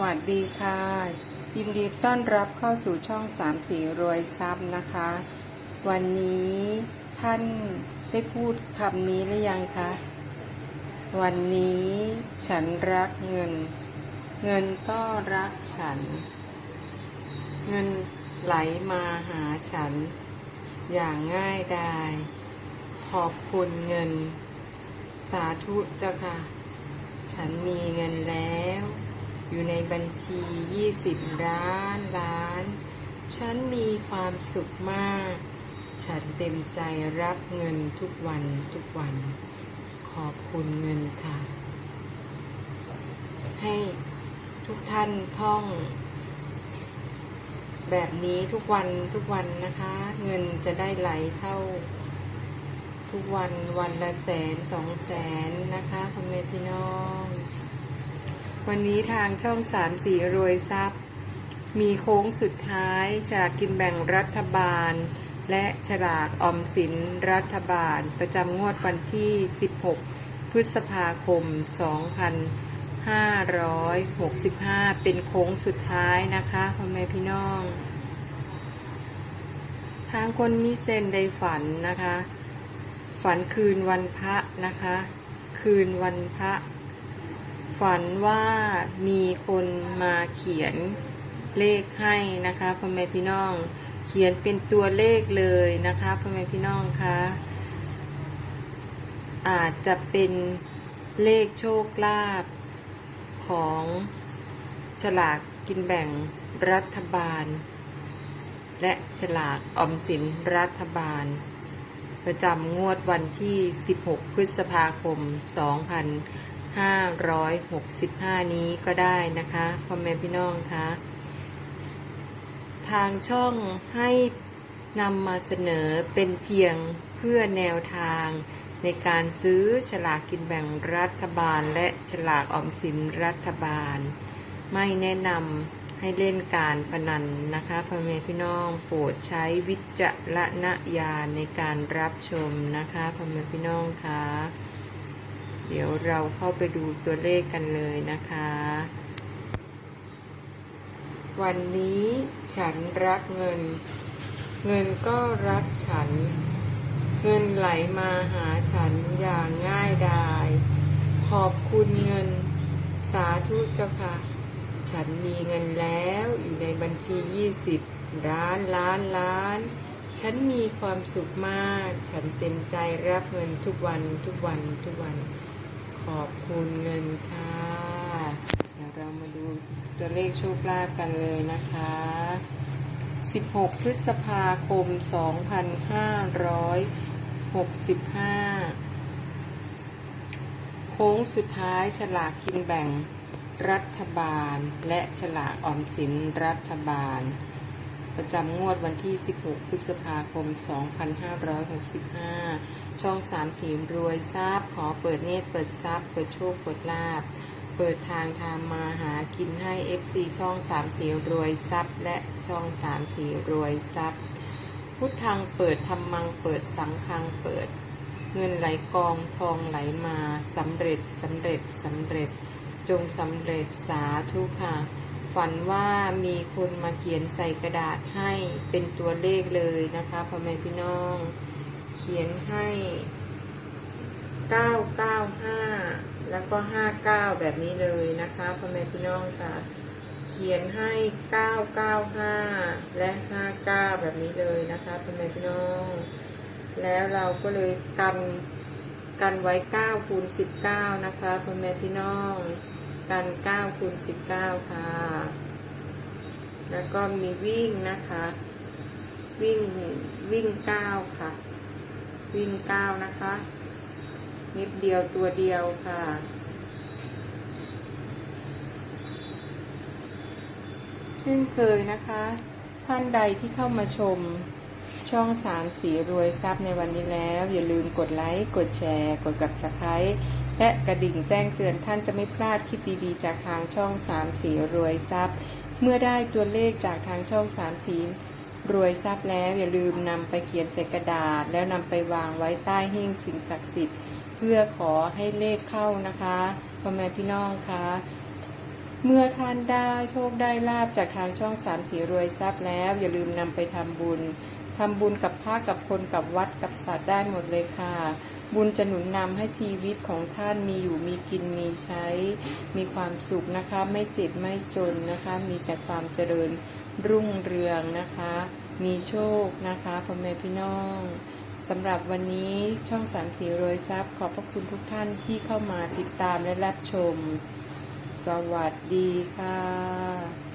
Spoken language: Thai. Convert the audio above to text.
วัสดีค่ะ ยินดีต้อนรับเข้าสู่ช่องสามสีรวยทรัพย์นะคะ วันนี้ท่านได้พูดคำนี้หรือยังคะ วันนี้ฉันรักเงิน เงินก็รักฉัน เงินไหลมาหาฉัน อย่างง่ายดายขอบคุณเงิน สาธุเจ้าค่ะ ฉันมีเงินแล้ว อยู่ในบัญชี 20 ล้านล้าน ฉันมีความสุขมาก ฉันเต็มใจรับเงินทุกวันทุกวัน ขอบคุณเงินค่ะ ให้ทุกท่านท่อง แบบนี้ทุกวันทุกวันนะคะ เงินจะได้ไหลเข้าทุกวันวันละแสนสองแสนนะคะพ่อแม่พี่น้อง วันนี้ทางช่องสามสีรวยทรัพย์ มีโค้งสุดท้าย ฉลากกินแบ่งรัฐบาล และฉลากออมสินรัฐบาล ประจำงวดวันที่ 16 พฤษภาคม 2565 เป็นโค้งสุดท้ายนะคะพ่อแม่พี่น้อง ทางคนมีเส้นได้ฝันนะคะ ฝันคืนวันพระนะคะ คืนวันพระ ฝันว่ามีคนมาเขียนเลขให้นะคะพ่อแม่พี่น้อง เขียนเป็นตัวเลขเลยนะคะพ่อแม่พี่น้องคะอาจจะเป็นเลขโชคลาภของฉลากกินแบ่งรัฐบาล และฉลากออมสินรัฐบาล ประจำงวดวันที่ 16 พฤษภาคม 565 นี้ก็ได้นะคะพ่อแม่พี่น้องคะทางช่องให้นำมาเสนอเป็นเพียงเพื่อแนวทางในการซื้อฉลากกินแบ่งรัฐบาล และฉลากออมสินรัฐบาล ไม่แนะนำให้เล่นการพนันนะคะพ่อแม่พี่น้องโปรดใช้วิจารณญาณในการรับชมนะคะพ่อแม่พี่น้องคะ เดี๋ยวเราเข้าไปดูตัวเลขกันเลยนะคะ วันนี้ฉันรักเงิน เงินก็รักฉัน เงินไหลมาหาฉันอย่างง่ายดาย ขอบคุณเงิน สาธุเจ้าค่ะ ฉันมีเงินแล้วอยู่ในบัญชี 20 ล้านล้านล้านฉันมีความสุขมาก ฉันเต็มใจรับเงินทุกวันทุกวันทุกวัน ขอบคุณเงินค่ะ เดี๋ยวเรามาดูตัวเลขโชคลาภกันเลยนะคะ 16 พฤษภาคม 2565 โค้งสุดท้ายฉลากกินแบ่งรัฐบาล และฉลากออมสินรัฐบาล ประจำงวดวันที่ 16 พฤษภาคม 2565 ช่อง 3 สีรวยทราบขอเปิดเนตรเปิดทรัพย์ เปิดโชค เปิดลาบ เปิดทางทางมาหากินให้ FC ช่อง 3 สีรวยทรัพย์ และช่อง 3 สีรวยทรัพย์ พุทธังเปิดธรรมังเปิดสังฆังเปิด เงินไหลกองทองไหลมาสำเร็จสำเร็จสำเร็จ จงสำเร็จสาธุค่ะ ฝันว่ามีคนมาเขียนใส่กระดาษให้เป็นตัวเลขเลยนะคะพ่อแม่พี่น้อง เขียนให้ 995 แล้วก็ 59 แบบนี้เลยนะคะพ่อแม่พี่น้องค่ะ เขียนให้ 995 และ 59 แบบนี้เลยนะคะพ่อแม่พี่น้อง แล้วเราก็เลยกันกันไว้9คูณ19 นะคะพ่อแม่พี่น้อง กัน9คูณ19 ค่ะ แล้วก็มีวิ่งนะคะ วิ่งวิ่ง 9 ค่ะ วิ่ง 9 นะคะ นิดเดียวตัวเดียวค่ะ เช่นเคยนะคะ ท่านใดที่เข้ามาชมช่องสามสีรวยทรัพย์ในวันนี้แล้ว อย่าลืมกดไลค์ กดแชร์ กดกับสไครต์ และกระดิ่งแจ้งเตือนท่านจะไม่พลาดคลิปดีๆ จากทางช่องสามสีรวยทรัพย์ เมื่อได้ตัวเลขจากทางช่องสามสีรวยทรัพย์แล้วอย่าลืมนำไปเขียนใส่กระดาษ แล้วนำไปวางไว้ใต้หิ้งสิ่งศักดิ์สิทธิ์ เพื่อขอให้เลขเข้านะคะพ่อแม่พี่น้องคะเมื่อท่านได้โชคได้ลาบจากทางช่องสามสีรวยทรัพย์แล้ว อย่าลืมนำไปทำบุญทำบุญกับพระกับคนกับวัดกับสัตว์ได้หมดเลยค่ะ บุญจะหนุนนำให้ชีวิตของท่านมีอยู่มีกินมีใช้ มีความสุขนะคะ ไม่เจ็บไม่จนนะคะ มีแต่ความเจริญรุ่งเรืองนะคะ มีโชคนะคะพ่อแม่พี่น้องสำหรับวันนี้ช่องสามสีรวยทรัพย์ ขอบพระคุณทุกท่านที่เข้ามาติดตามและรับชม สวัสดีค่ะ